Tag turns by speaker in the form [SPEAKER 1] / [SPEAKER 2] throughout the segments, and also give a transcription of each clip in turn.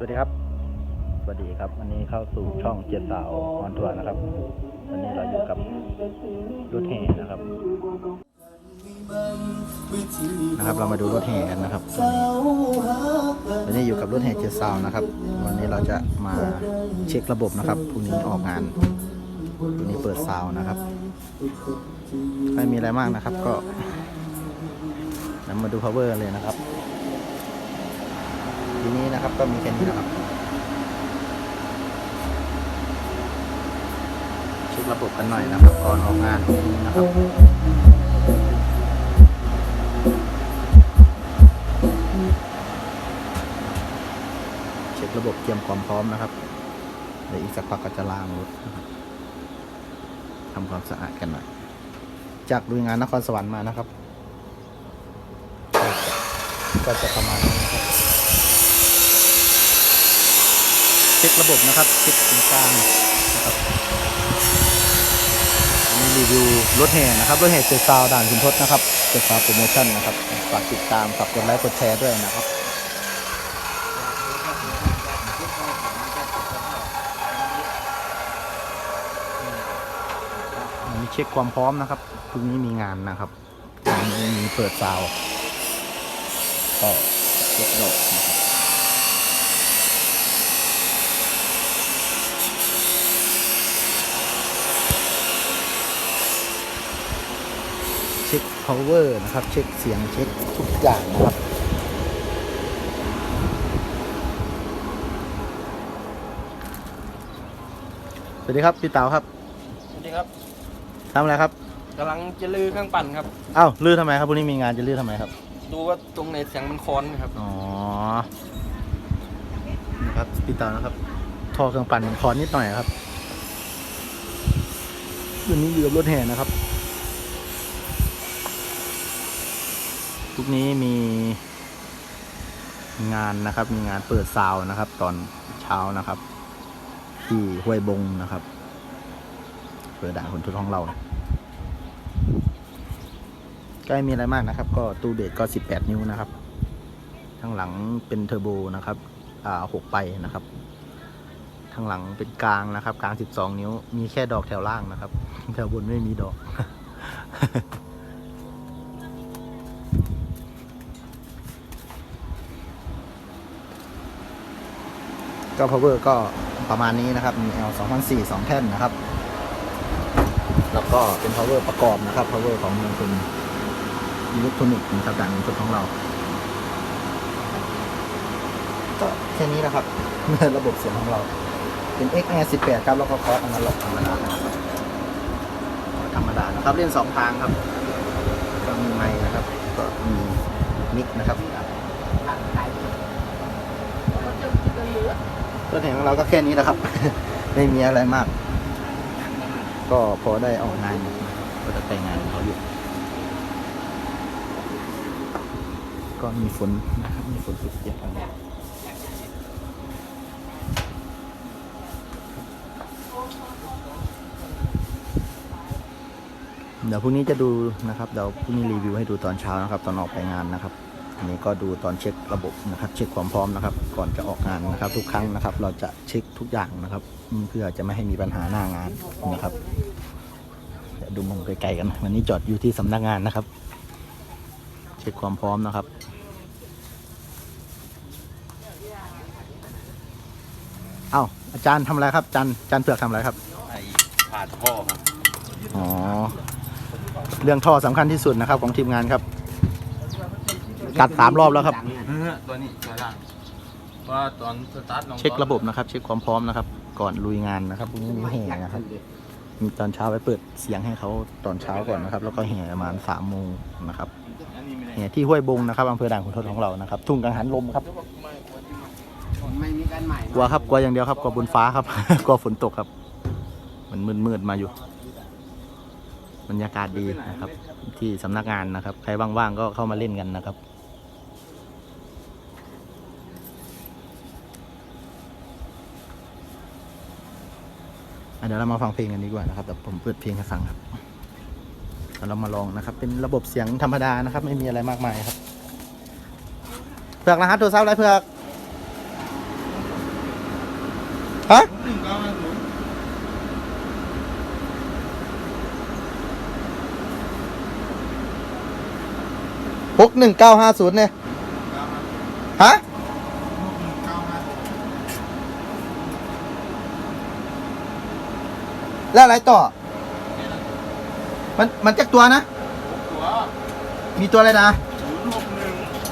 [SPEAKER 1] สวัสดีครับ สวัสดีครับ วันนี้เข้าสู่ช่องเจ็ดสาวออนทัวร์นะครับ วันนี้เราอยู่กับรถแห่นะครับ นะครับ เรามาดูรถแห่กันนะครับ วันนี้อยู่กับรถแห่เจ็ดสาวนะครับ วันนี้เราจะมาเช็คระบบนะครับพรุ่งนี้ออกงานพรุ่งนี้เปิดซาวน์นะครับ ไม่มีอะไรมากนะครับ ก็นำมาดู power เลยนะครับ ทีนี้นะครับก็มีแค่นี้นะครับเช็คระบบกันหน่อยนะครับก่อนออกงานนี้นะครับเช็คระบบเตรียมความพร้อมนะครับเดี๋ยวอีกสักพักก็จะล้างรถนะครับทำความสะอาดกันหน่อยจากลุยงานนครสวรรค์มานะครับ ก็จะประมาณนี้นะครับ เช็คระบบนะครับ เช็คตรงกลางนะครับอันนี้รีวิวรถแห่นะครับรถแห่เจ็ดซาวด่านคุณทศนะครับเจ็ดซาวโปรโมชั่นนะครับฝากติดตามฝากกดไลค์กดแชร์ด้วยนะครับอันนี้เช็คความพร้อมนะครับพรุ่งนี้มีงานนะครับมีเปิดซาวก็เช็คระบบนะครับ เช็ค power นะครับ เช็คเสียงเช็คทุกอย่างนะครับ สวัสดีครับ พี่เต๋าครับ
[SPEAKER 2] สวัสดีครับ
[SPEAKER 1] ทำอะไรครับ
[SPEAKER 2] กำลังจะลือเครื่องปั่นครับ
[SPEAKER 1] อ้าวลื้อทำไมครับพรุ่งนี้มีงานจะลื้อทำไมครับ
[SPEAKER 2] ดูว่าตรงไหนเสียงมันค้อนครับ
[SPEAKER 1] อ๋อนะครับพี่เต๋านะครับท่อเครื่องปั่นคอนนิดหน่อยครับวันนี้อยู่กับรถแห่นะครับ ทุกนี้มีงานนะครับ มีงานเปิดซาวนะครับ ตอนเช้านะครับ ที่ห้วยบงนะครับเปิดด่านคนทุกท้องเรานะก็ไม่มีอะไรมากนะครับ ก็ตู้เบสก็ 18 นิ้วนะครับข้างหลังเป็นเทอร์โบนะครับ อ่าหกไปนะครับข้างหลังเป็นกลางนะครับ กลาง 12 นิ้ว มีแค่ดอกแถวล่างนะครับ แถวบนไม่มีดอก ก็ power ก็ประมาณนี้นะครับ มี L 2004 2แท่นนะครับ แล้วก็เป็น power ประกอบนะครับ power ของเมืองทุนอิเล็กทรอนิกส์นะครับด่านชุดของเรา ก็แค่นี้นะครับ ระบบเสียงของเรา เป็น XR 18ครับ แล้วก็คอร์สอนาล็อกธรรมดาธรรมดานะครับ เล่นสองทางครับก็มีไมค์นะครับ ก็มีมิกนะครับ ตัวแห่ของเราก็แค่นี้นะครับ ไม่มีอะไรมาก ก็พอได้ออกงานก็จะไปงานเขาอยู่ ก็มีฝนนะครับ มีฝนตกเยอะกันเดี๋ยวพรุ่งนี้จะดูนะครับ เดี๋ยวพรุ่งนี้รีวิวให้ดูตอนเช้านะครับ ตอนออกไปงานนะครับ นนี้ก็ดูตอนเช็คระบบนะครับ เช็คความพร้อมนะครับ ก่อนจะออกงานนะครับ ทุกครั้งนะครับ เราจะเช็คทุกอย่างนะครับอืมเพื่อจะไม่ให้มีปัญหาหน้างานนะครับเดี๋ยวดูมุมไกลๆกัน วันนี้จอดอยู่ที่สำนักงานนะครับ เช็คความพร้อมนะครับเอ้าอาจารย์ทำอะไรครับอาจารย์อาจารย์เผือกทำอะไรครับ
[SPEAKER 2] ไอ้ผ่าท่อครับ
[SPEAKER 1] อ๋อเรื่องท่อสำคัญที่สุดนะครับของทีมงานครับ กัดสามรอบแล้วครับ
[SPEAKER 2] ตัวนี้ตัวล่างว่าตอนสตาร์ทลง
[SPEAKER 1] เช็คระบบนะครับ เช็คความพร้อมนะครับ ก่อนลุยงานนะครับพรุ่งนี้มีแห่นะครับ มีตอนเช้าไปเปิดเสียงให้เขาตอนเช้าก่อนนะครับ แล้วก็แห่ประมาณสามโมงนะครับ
[SPEAKER 2] อันนี้ไม่ได้
[SPEAKER 1] แห่ที่ห้วยบงนะครับอำเภอด่านขุนทดของเรานะครับทุ่งกังหันลมครับ
[SPEAKER 2] ไม่มีการใหม่
[SPEAKER 1] กลัวครับกลัวอย่างเดียวครับกลัวบนฟ้าครับ กลัวฝนตกครับ มันมืดๆมาอยู่บรรยากาศดีนะครับ ที่สำนักงานนะครับ ใครว่างๆก็เข้ามาเล่นกันนะครับ เดี๋ยวเรามาฟังเพลงกันดีกว่านะครับเดี๋ยวผมเปิดเพลงให้ฟังครับเดี๋ยวเรามาลองนะครับ เป็นระบบเสียงธรรมดานะครับ ไม่มีอะไรมากมายครับเผือกรหัสโทรศัพท์อะไรเผือกฮะ
[SPEAKER 2] หกหนึ่
[SPEAKER 1] งเก้าห้าศูนย์เนี่ย
[SPEAKER 2] เก้าห้าศูนย์
[SPEAKER 1] ฮะ
[SPEAKER 2] หกหนึ่งเก้าห้าศูนย์
[SPEAKER 1] แล้วอะไรต่อ มันมันจักตัวนะ
[SPEAKER 2] ตัว
[SPEAKER 1] มีตัวอะไรนะ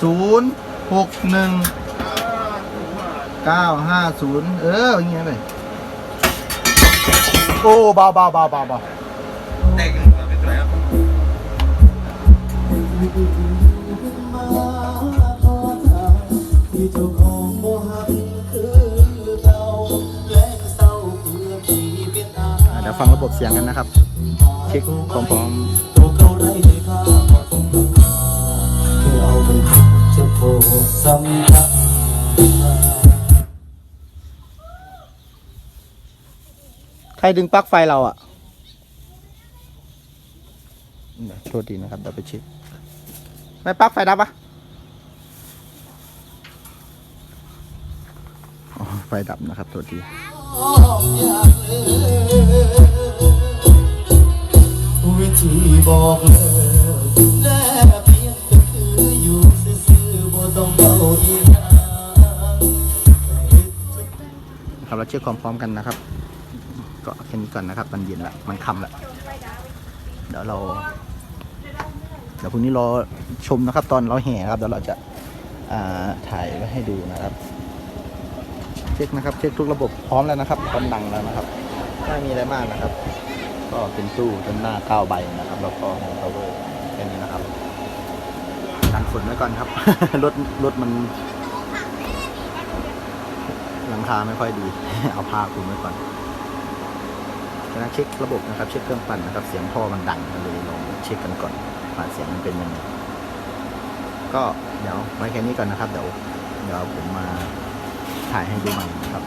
[SPEAKER 2] ศูนย์หกหนึ่ง
[SPEAKER 1] ศูนย์หกหนึ่ง
[SPEAKER 2] เก้าศูนย์
[SPEAKER 1] เก้าห้าศูนย์เอออย่างเงี้ยไปโอ้เบาเบาเบาเบาเบา
[SPEAKER 2] เด็กเป็นตัวครับ
[SPEAKER 3] ที่เจ้าของบ่หัก
[SPEAKER 1] ดี๋ยวฟังระบบเสียงกันนะครับ เช็คพร้อม
[SPEAKER 3] ตัวเก่าได้ค่าบ่ต้องราคาเพื่อเอาไปจะโทษซ้ำคัญ
[SPEAKER 1] ใครดึงปลั๊กไฟเราอะเดี๋ยวโทษทีนะครับเดี๋ยวไปเช็คไม่ปลั๊กไฟดับปะไฟดับนะครับโทษที
[SPEAKER 3] วิธีบอกเลิกแน่เพียงก็คืออยู่ซื่อๆบ่ต้องเบาอีก
[SPEAKER 1] ครับเราเช็คความพร้อมกันนะครับ ก็แค่นี้ก่อนนะครับมันเย็นละมันค่ำละเดี๋ยวเราเดี๋ยวพรุ่งนี้รอชมนะครับ ตอนเราแห่ครับเดี๋ยวเราจะาถ่ายไว้ให้ดูนะครับ เช็คนะครับ เช็คทุกระบบพร้อมแล้วนะครับพร้อมดังแล้วนะครับไม่มีอะไรมากนะครับ ก็เป็นตู้เป็นหน้าเก้าใบนะครับ แล้วก็โฮมพาวเวอร์แค่นี้นะครับกันฝนไว้ก่อนครับ รถรถมัน หลังคาไม่ค่อยดี เอาผ้าคลุมไว้ก่อนกำลังเช็คระบบนะครับ เช็คเครื่องปั่นนะครับ เสียงท่อมันดังก็เลยลองเช็คกันก่อนว่าเสียงมันเป็นยังไงก็เดี๋ยวไว้แค่นี้ก่อนนะครับ เดี๋ยวเดี๋ยวผมมา ถ่ายให้ดูใหม่นะครับ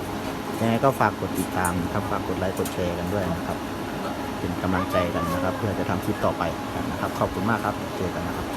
[SPEAKER 1] ยังไงก็ฝากกดติดตามนะครับฝากกดไลค์กดแชร์กันด้วยนะครับ เป็นกำลังใจกันนะครับ เพื่อจะทำคลิปต่อไปกันนะครับ ขอบคุณมากครับ เจอกันนะครับ